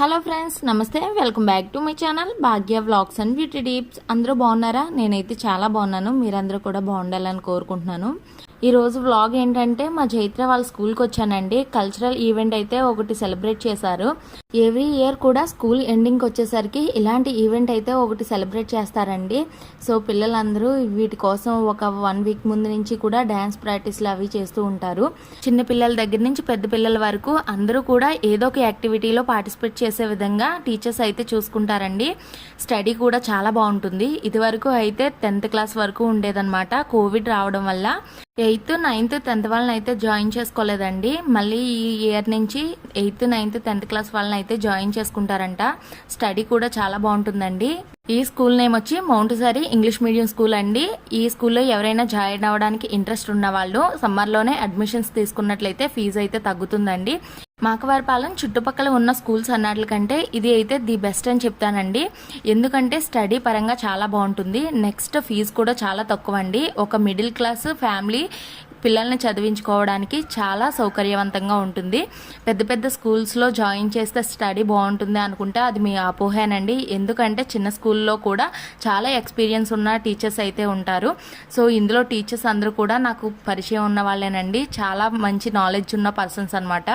Hello friends నమస్తే. Welcome back to my channel Bhagya vlogs and beauty tips. అందరూ బాగున్నారా? నేనైతే చాలా బాగున్నాను. మీరందరూ కూడా బాగుండాలని కోరుకుంటున్నాను. ఈరోజు వ్లాగ్ ఏంటంటే మా చైత్ర వాళ్ళ స్కూల్కి వచ్చానండి. కల్చరల్ ఈవెంట్ అయితే ఒకటి సెలబ్రేట్ చేశారు. ఎవ్రీ ఇయర్ కూడా స్కూల్ ఎండింగ్కి వచ్చేసరికి ఇలాంటి ఈవెంట్ అయితే ఒకటి సెలబ్రేట్ చేస్తారండి. సో పిల్లలందరూ వీటి కోసం ఒక వన్ వీక్ ముందు నుంచి కూడా డ్యాన్స్ ప్రాక్టీస్లు అవి చేస్తూ ఉంటారు. చిన్న పిల్లల దగ్గర నుంచి పెద్ద పిల్లల వరకు అందరూ కూడా ఏదో ఒక యాక్టివిటీలో పార్టిసిపేట్ చేసే విధంగా టీచర్స్ అయితే చూసుకుంటారండి. స్టడీ కూడా చాలా బాగుంటుంది. ఇదివరకు అయితే టెన్త్ క్లాస్ వరకు ఉండేదన్నమాట. కోవిడ్ రావడం వల్ల ఎయిత్ నైన్త్ టెన్త్ వాళ్ళని అయితే జాయిన్ చేసుకోలేదండి. మళ్ళీ ఈ ఇయర్ నుంచి ఎయిత్ నైన్త్ టెన్త్ క్లాస్ వాళ్ళని అయితే జాయిన్ చేసుకుంటారంట. స్టడీ కూడా చాలా బాగుంటుందండి. ఈ స్కూల్ నేమ్ వచ్చి మౌంటసరీ ఇంగ్లీష్ మీడియం స్కూల్ అండి. ఈ స్కూల్లో ఎవరైనా జాయిన్ అవ్వడానికి ఇంట్రెస్ట్ ఉన్న వాళ్ళు సమ్మర్లోనే అడ్మిషన్స్ తీసుకున్నట్లయితే ఫీజు అయితే తగ్గుతుందండి. మాకవారిపాలెం చుట్టుపక్కల ఉన్న స్కూల్స్ అన్నట్ల కంటే ఇది అయితే ది బెస్ట్ అని చెప్తానండి. ఎందుకంటే స్టడీ పరంగా చాలా బాగుంటుంది. నెక్స్ట్ ఫీజు కూడా చాలా తక్కువ అండి ఒక మిడిల్ క్లాస్ ఫ్యామిలీ పిల్లల్ని చదివించుకోవడానికి చాలా సౌకర్యవంతంగా ఉంటుంది. పెద్ద పెద్ద స్కూల్స్లో జాయిన్ చేస్తే స్టడీ బాగుంటుంది అనుకుంటే అది మీ అపోహేనండి. ఎందుకంటే చిన్న స్కూల్లో కూడా చాలా ఎక్స్పీరియన్స్ ఉన్న టీచర్స్ అయితే ఉంటారు. సో ఇందులో టీచర్స్ అందరూ కూడా నాకు పరిచయం ఉన్న వాళ్ళేనండి. చాలా మంచి నాలెడ్జ్ ఉన్న పర్సన్స్ అనమాట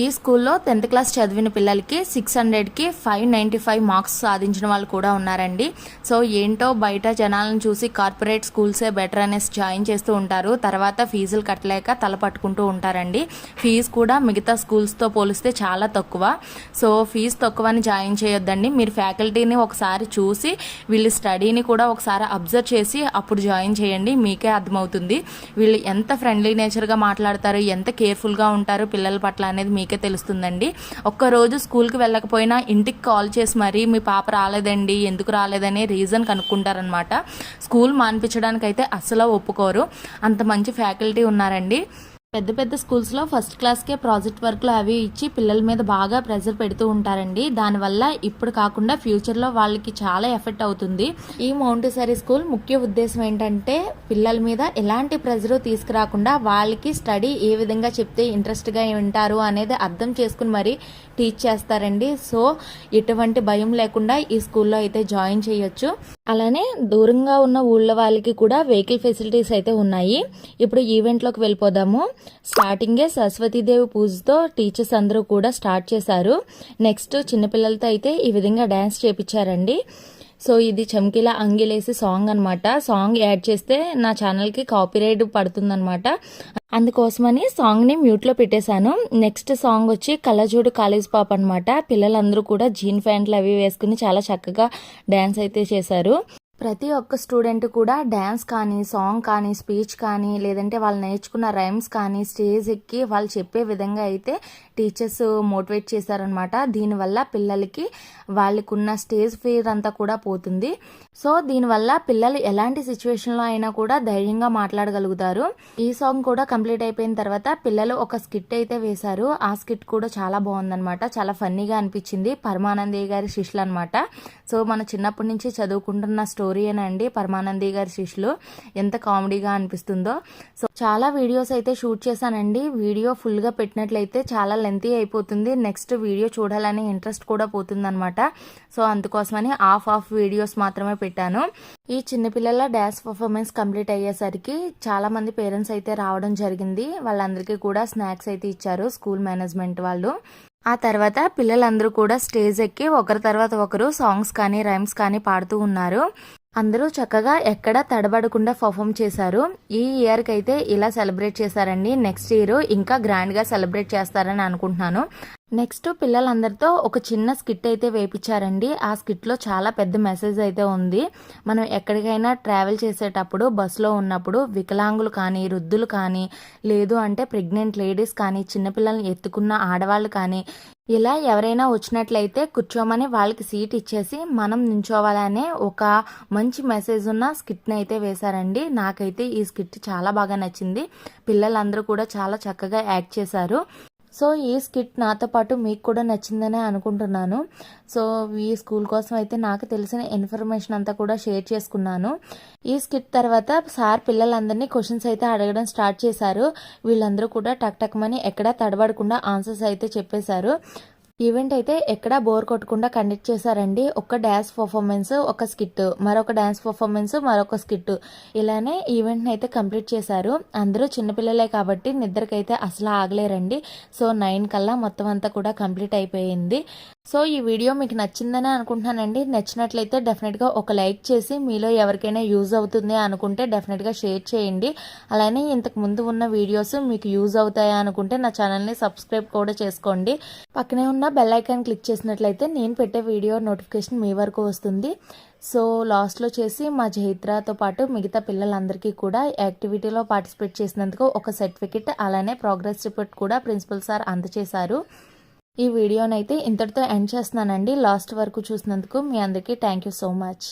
ఈ స్కూల్లో టెన్త్ క్లాస్ చదివిన పిల్లలకి సిక్స్ హండ్రెడ్కి ఫైవ్ నైంటీ ఫైవ్ మార్క్స్ సాధించిన వాళ్ళు కూడా ఉన్నారండి. సో ఏంటో బయట జనాలను చూసి కార్పొరేట్ స్కూల్సే బెటర్ అనేసి జాయిన్ చేస్తూ ఉంటారు. తర్వాత ఫీజులు కట్టలేక తల పట్టుకుంటూ ఉంటారండి. ఫీజు కూడా మిగతా స్కూల్స్తో పోలిస్తే చాలా తక్కువ. సో ఫీజు తక్కువని జాయిన్ చేయొద్దండి. మీరు ఫ్యాకల్టీని ఒకసారి చూసి వీళ్ళ స్టడీని కూడా ఒకసారి అబ్జర్వ్ చేసి అప్పుడు జాయిన్ చేయండి. మీకే అర్థమవుతుంది. వీళ్ళు ఎంత ఫ్రెండ్లీ నేచర్గా మాట్లాడతారు ఎంత కేర్ఫుల్గా ఉంటారు పిల్లల పట్ల అనేది మీ తెలుస్తుందండి. ఒక్కరోజు స్కూల్కి వెళ్ళకపోయినా ఇంటికి కాల్ చేసి మరీ మీ పాప రాలేదండి ఎందుకు రాలేదని రీజన్ కనుక్కుంటారనమాట స్కూల్ మాన్పించడానికైతే అస్సలు ఒప్పుకోరు. అంత మంచి ఫ్యాకల్టీ ఉన్నారండి. పెద్ద పెద్ద స్కూల్స్లో ఫస్ట్ క్లాస్కే ప్రాజెక్ట్ వర్క్లు అవి ఇచ్చి పిల్లల మీద బాగా ప్రెజర్ పెడుతూ ఉంటారండి. దానివల్ల ఇప్పుడు కాకుండా ఫ్యూచర్లో వాళ్ళకి చాలా ఎఫెక్ట్ అవుతుంది. ఈ మౌంటసరీ స్కూల్ ముఖ్య ఉద్దేశం ఏంటంటే పిల్లల మీద ఎలాంటి ప్రెజర్ తీసుకురాకుండా వాళ్ళకి స్టడీ ఏ విధంగా చెప్తే ఇంట్రెస్ట్గా ఉంటారు అనేది అర్థం చేసుకుని మరి టీచ్ చేస్తారండి. సో ఎటువంటి భయం లేకుండా ఈ స్కూల్లో అయితే జాయిన్ చేయొచ్చు. అలానే దూరంగా ఉన్న ఊళ్ళ వాళ్ళకి కూడా వెహికల్ ఫెసిలిటీస్ అయితే ఉన్నాయి. ఇప్పుడు ఈవెంట్లోకి వెళ్ళిపోదాము. స్టార్టింగే సరస్వతీదేవి పూజతో టీచర్స్ అందరూ కూడా స్టార్ట్ చేశారు. నెక్స్ట్ చిన్నపిల్లలతో అయితే ఈ విధంగా డ్యాన్స్ చేపించారండి. సో ఇది చమ్కీలా అంగిలేసి సాంగ్ అనమాట సాంగ్ యాడ్ చేస్తే నా ఛానల్కి కాపీరైట్ పడుతుందనమాట అందుకోసమని సాంగ్ని మ్యూట్లో పెట్టేశాను. నెక్స్ట్ సాంగ్ వచ్చి కళ్ళజోడు కాలేజ్ పాప అనమాట పిల్లలందరూ కూడా జీన్ ప్యాంట్లు అవి వేసుకుని చాలా చక్కగా డ్యాన్స్ అయితే చేశారు. ప్రతి ఒక్క స్టూడెంట్ కూడా డ్యాన్స్ కానీ సాంగ్ కానీ స్పీచ్ కానీ లేదంటే వాళ్ళు నేర్చుకున్న రైమ్స్ కానీ స్టేజ్ ఎక్కి వాళ్ళు చెప్పే విధంగా అయితే టీచర్స్ మోటివేట్ చేశారనమాట దీనివల్ల పిల్లలకి వాళ్ళకున్న స్టేజ్ ఫియర్ అంతా కూడా పోతుంది. సో దీనివల్ల పిల్లలు ఎలాంటి సిచ్యువేషన్లో అయినా కూడా ధైర్యంగా మాట్లాడగలుగుతారు. ఈ సాంగ్ కూడా కంప్లీట్ అయిపోయిన తర్వాత పిల్లలు ఒక స్కిట్ అయితే వేశారు. ఆ స్కిట్ కూడా చాలా బాగుందనమాట చాలా ఫన్నీగా అనిపించింది. పరమానందయ్య గారి శిష్యులు అనమాట సో మన చిన్నప్పటి నుంచి చదువుకుంటున్న స్టోరీ అండి? పరమానంది గారి శిష్యులు. ఎంత కామెడీగా అనిపిస్తుందో. సో చాలా వీడియోస్ అయితే షూట్ చేశానండి. వీడియో ఫుల్గా పెట్టినట్లయితే చాలా లెంతీ అయిపోతుంది. నెక్స్ట్ వీడియో చూడాలనే ఇంట్రెస్ట్ కూడా పోతుందనమాట సో అందుకోసమని హాఫ్ ఆఫ్ వీడియోస్ మాత్రమే పెట్టాను. ఈ చిన్నపిల్లల డ్యాన్స్ పర్ఫార్మెన్స్ కంప్లీట్ అయ్యేసరికి చాలా మంది పేరెంట్స్ అయితే రావడం జరిగింది. వాళ్ళందరికీ కూడా స్నాక్స్ అయితే ఇచ్చారు స్కూల్ మేనేజ్మెంట్ వాళ్ళు. ఆ తర్వాత పిల్లలందరూ కూడా స్టేజ్ ఎక్కి ఒకరి తర్వాత ఒకరు సాంగ్స్ కానీ రైమ్స్ కానీ పాడుతూ ఉన్నారు. అందరూ చక్కగా ఎక్కడ తడబడకుండా పర్ఫామ్ చేశారు. ఈ ఇయర్కి అయితే ఇలా సెలబ్రేట్ చేశారండి. నెక్స్ట్ ఇయర్ ఇంకా గ్రాండ్గా సెలబ్రేట్ చేస్తారని అనుకుంటున్నాను. నెక్స్ట్ పిల్లలందరితో ఒక చిన్న స్కిట్ అయితే వేపించారండి. ఆ స్కిట్లో చాలా పెద్ద మెసేజ్ అయితే ఉంది. మనం ఎక్కడికైనా ట్రావెల్ చేసేటప్పుడు బస్సులో ఉన్నప్పుడు వికలాంగులు కానీ వృద్ధులు కానీ లేదు అంటే ప్రెగ్నెంట్ లేడీస్ కానీ చిన్నపిల్లల్ని ఎత్తుకున్న ఆడవాళ్ళు కానీ ఇలా ఎవరైనా వచ్చినట్లయితే కూర్చోమని వాళ్ళకి సీట్ ఇచ్చేసి మనం నించోవాలనే ఒక మంచి మెసేజ్ ఉన్న స్కిట్ని అయితే వేశారండి. నాకైతే ఈ స్కిట్ చాలా బాగా నచ్చింది. పిల్లలందరూ కూడా చాలా చక్కగా యాక్ట్ చేశారు. సో ఈ స్కిట్ నాతో పాటు మీకు కూడా నచ్చిందనే అనుకుంటున్నాను. సో ఈ స్కూల్ కోసం అయితే నాకు తెలిసిన ఇన్ఫర్మేషన్ అంతా కూడా షేర్ చేసుకున్నాను. ఈ స్కిట్ తర్వాత సార్ పిల్లలందరినీ క్వశ్చన్స్ అయితే అడగడం స్టార్ట్ చేశారు. వీళ్ళందరూ కూడా టక్ టక్ మని ఎక్కడా తడబడకుండా ఆన్సర్స్ అయితే చెప్పేశారు. ఈవెంట్ అయితే ఎక్కడా బోర్ కొట్టకుండా కండక్ట్ చేశారండి. ఒక డ్యాన్స్ పర్ఫార్మెన్స్ ఒక స్కిట్. మరొక డ్యాన్స్ పర్ఫార్మెన్స్ మరొక స్కిట్. ఇలానే ఈవెంట్ని అయితే కంప్లీట్ చేశారు. అందరూ చిన్నపిల్లలే కాబట్టి నిద్రకైతే అసలు ఆగలేరండి. సో నైన్ కల్లా మొత్తం అంతా కూడా కంప్లీట్ అయిపోయింది. సో ఈ వీడియో మీకు నచ్చిందని అనుకుంటున్నానండి. నచ్చినట్లయితే డెఫినెట్గా ఒక లైక్ చేసి మీలో ఎవరికైనా యూజ్ అవుతుంది అనుకుంటే డెఫినెట్గా షేర్ చేయండి. అలానే ఇంతకు ముందు ఉన్న వీడియోస్ మీకు యూజ్ అవుతాయా అనుకుంటే నా ఛానల్ని సబ్స్క్రైబ్ కూడా చేసుకోండి. పక్కనే ఉన్న బెల్ ఐకాన్ క్లిక్ చేసినట్లయితే నేను పెట్టే వీడియో నోటిఫికేషన్ మీ వరకు వస్తుంది. సో లాస్ట్లో చేసి మా జైత్రతో పాటు మిగతా పిల్లలందరికీ కూడా యాక్టివిటీలో పార్టిసిపేట్ చేసినందుకు ఒక సర్టిఫికెట్ అలానే ప్రోగ్రెస్ రిపోర్ట్ కూడా ప్రిన్సిపల్ సార్ అందజేశారు ఈ వీడియోనైతే ఇంతటితో ఎండ్ చేస్తున్నానండి. లాస్ట్ వరకు చూసినందుకు మీ అందరికీ థ్యాంక్ యూ సో మచ్.